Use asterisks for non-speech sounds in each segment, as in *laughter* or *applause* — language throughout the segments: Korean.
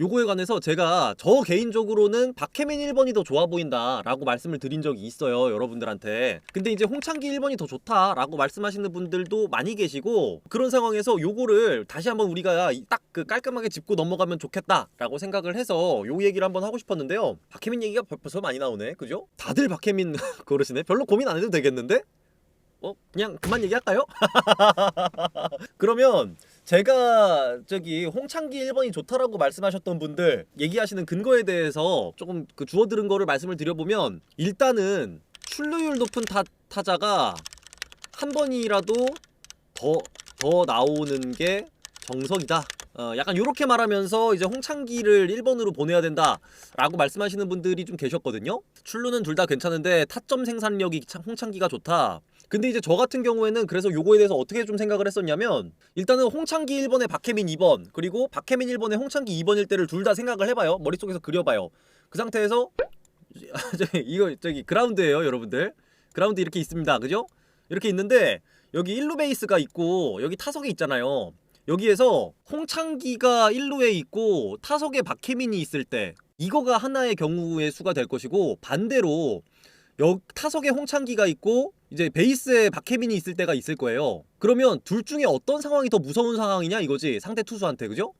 요거에 관해서 제가 저 개인적으로는 박혜민 1번이 더 좋아 보인다 라고 말씀을 드린 적이 있어요 여러분들한테 근데 이제 홍창기 1번이 더 좋다 라고 말씀하시는 분들도 많이 계시고 그런 상황에서 요거를 다시 한번 우리가 딱 그 깔끔하게 짚고 넘어가면 좋겠다 라고 생각을 해서 요 얘기를 한번 하고 싶었는데요 박혜민 얘기가 벌- 벌써 많이 나오네 그죠? 다들 박혜민 *laughs* 그러시네 별로 고민 안 해도 되겠는데? 어 그냥 그만 얘기할까요? *laughs* 그러면 제가 저기 홍창기 1번이 좋다라고 말씀하셨던 분들 얘기하시는 근거에 대해서 조금 그 주워 들은 거를 말씀을 드려보면 일단은 출루율 높은 타, 타자가 한 번이라도 더, 더 나오는 게 정석이다. 어, 약간 요렇게 말하면서 이제 홍창기를 1번으로 보내야 된다 라고 말씀하시는 분들이 좀 계셨거든요. 출루는 둘 다 괜찮은데 타점 생산력이 참- 홍창기가 좋다. 근데 이제 저 같은 경우에는 그래서 요거에 대해서 어떻게 좀 생각을 했었냐면 일단은 홍창기 1번에 박혜민 2번 그리고 박혜민 1번에 홍창기 2번일 때를 둘 다 생각을 해봐요 머릿속에서 그려봐요 그 상태에서 *laughs* 이거 저기 그라운드예요 여러분들 그라운드 이렇게 있습니다 그죠? 이렇게 있는데 여기 1루 베이스가 있고 여기 타석에 있잖아요 여기에서 홍창기가 1루에 있고 타석에 박혜민이 있을 때 이거가 하나의 경우의 수가 될 것이고 반대로 여, 타석에 홍창기가 있고 이제 베이스에 박혜민이 있을 때가 있을 거예요. 그러면 둘 중에 어떤 상황이 더 무서운 상황이냐 이거지 상대 투수한테 그죠?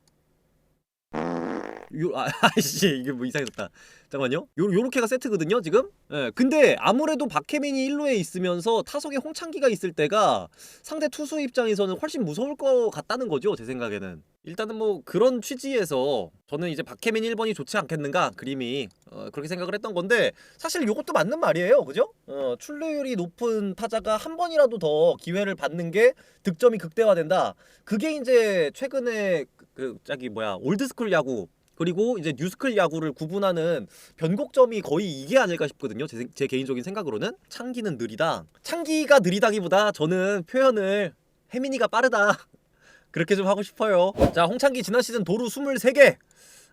요, 아, *laughs* 아이씨 이게 뭐 이상해졌다. 잠깐만요. 요 요렇게가 세트거든요 지금. 예. 근데 아무래도 박혜민이 1루에 있으면서 타석에 홍창기가 있을 때가 상대 투수 입장에서는 훨씬 무서울 것 같다는 거죠 제 생각에는. 일단은 뭐 그런 취지에서 저는 이제 박혜민 1번이 좋지 않겠는가 그림이 어, 그렇게 생각을 했던 건데 사실 요것도 맞는 말이에요 그죠? 어, 출루율이 높은 타자가 한 번이라도 더 기회를 받는 게 득점이 극대화된다 그게 이제 최근에 그, 그 저기 뭐야 올드스쿨 야구 그리고 이제 뉴스쿨 야구를 구분하는 변곡점이 거의 이게 아닐까 싶거든요 제, 생- 제 개인적인 생각으로는 창기는 느리다 창기가 느리다기보다 저는 표현을 혜민이가 빠르다 *laughs* 그렇게 좀 하고 싶어요. 자, 홍창기 지난 시즌 도루 23개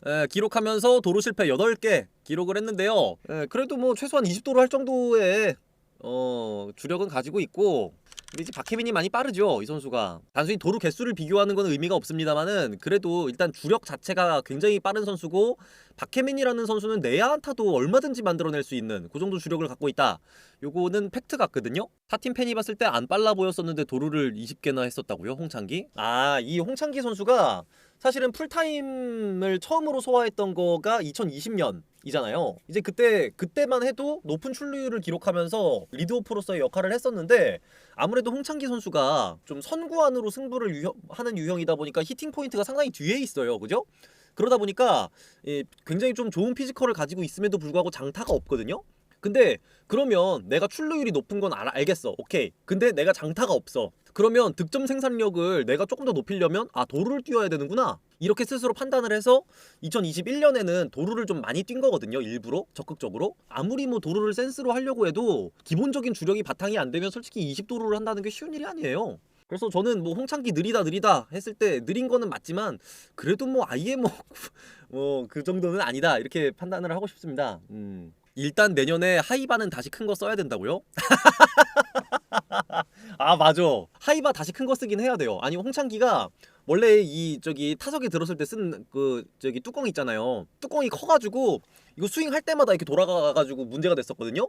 에, 기록하면서 도루 실패 8개 기록을 했는데요. 에, 그래도 뭐 최소한 20도로 할 정도의 어, 주력은 가지고 있고 근데 이제 박혜민이 많이 빠르죠 이 선수가. 단순히 도루 개수를 비교하는 건 의미가 없습니다만은 그래도 일단 주력 자체가 굉장히 빠른 선수고 박혜민이라는 선수는 내야 안타도 얼마든지 만들어낼 수 있는 그 정도 주력을 갖고 있다. 요거는 팩트 같거든요. 타팀 팬이 봤을 때 안 빨라 보였었는데 도루를 20개나 했었다고요 홍창기? 아 이 홍창기 선수가 사실은 풀타임을 처음으로 소화했던 거가 2020년 이잖아요. 이제 그때 그때만 해도 높은 출루율을 기록하면서 리드오프로서의 역할을 했었는데 아무래도 홍창기 선수가 좀 선구안으로 승부를 유형, 하는 유형이다 보니까 히팅 포인트가 상당히 뒤에 있어요. 그죠? 그러다 보니까 예, 굉장히 좀 좋은 피지컬을 가지고 있음에도 불구하고 장타가 없거든요. 근데 그러면 내가 출루율이 높은 건 알, 알겠어. 오케이. 근데 내가 장타가 없어. 그러면 득점 생산력을 내가 조금 더 높이려면 아 도루를 뛰어야 되는구나. 이렇게 스스로 판단을 해서 2021년에는 도루를 좀 많이 뛴 거거든요. 일부러 적극적으로. 아무리 뭐 도루를 센스로 하려고 해도 기본적인 주력이 바탕이 안 되면 솔직히 20도루를 한다는 게 쉬운 일이 아니에요. 그래서 저는 뭐 홍창기 느리다 느리다 했을 때 느린 거는 맞지만 그래도 뭐 아예 뭐 *laughs* 뭐그 정도는 아니다 이렇게 판단을 하고 싶습니다. 음. 일단 내년에 하이바는 다시 큰 거 써야 된다고요? *laughs* 아 맞아. 하이바 다시 큰 거 쓰긴 해야 돼요. 아니 홍창기가 원래 이 저기 타석에 들었을 때 쓴 그 저기 뚜껑 있잖아요. 뚜껑이 커가지고 이거 스윙 할 때마다 이렇게 돌아가가지고 문제가 됐었거든요.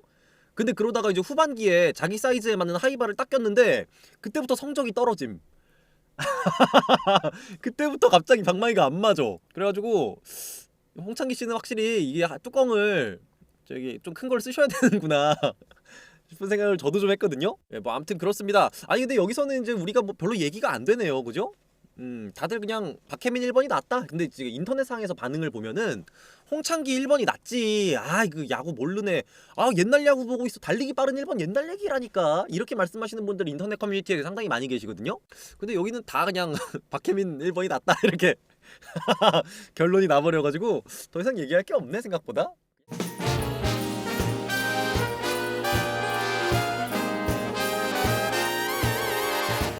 근데 그러다가 이제 후반기에 자기 사이즈에 맞는 하이바를 딱 꼈는데 그때부터 성적이 떨어짐. *laughs* 그때부터 갑자기 방망이가 안 맞아. 그래가지고 홍창기 씨는 확실히 이게 하- 뚜껑을 저기 좀 큰 걸 쓰셔야 *laughs* 되는구나 싶은 생각을 저도 좀 했거든요. 예, 뭐 아무튼 그렇습니다. 아니 근데 여기서는 이제 우리가 뭐 별로 얘기가 안 되네요, 그죠? 음, 다들 그냥 박혜민 1번이 낫다. 근데 지금 인터넷상에서 반응을 보면은 홍창기 1번이 낫지. 아, 그 야구 모르네. 아, 옛날 야구 보고 있어. 달리기 빠른 1번 옛날 얘기라니까. 이렇게 말씀하시는 분들 인터넷 커뮤니티에 상당히 많이 계시거든요. 근데 여기는 다 그냥 *laughs* 박혜민 1번이 낫다 *laughs* 이렇게 결론이 나버려가지고 더 이상 얘기할 게 없네 생각보다.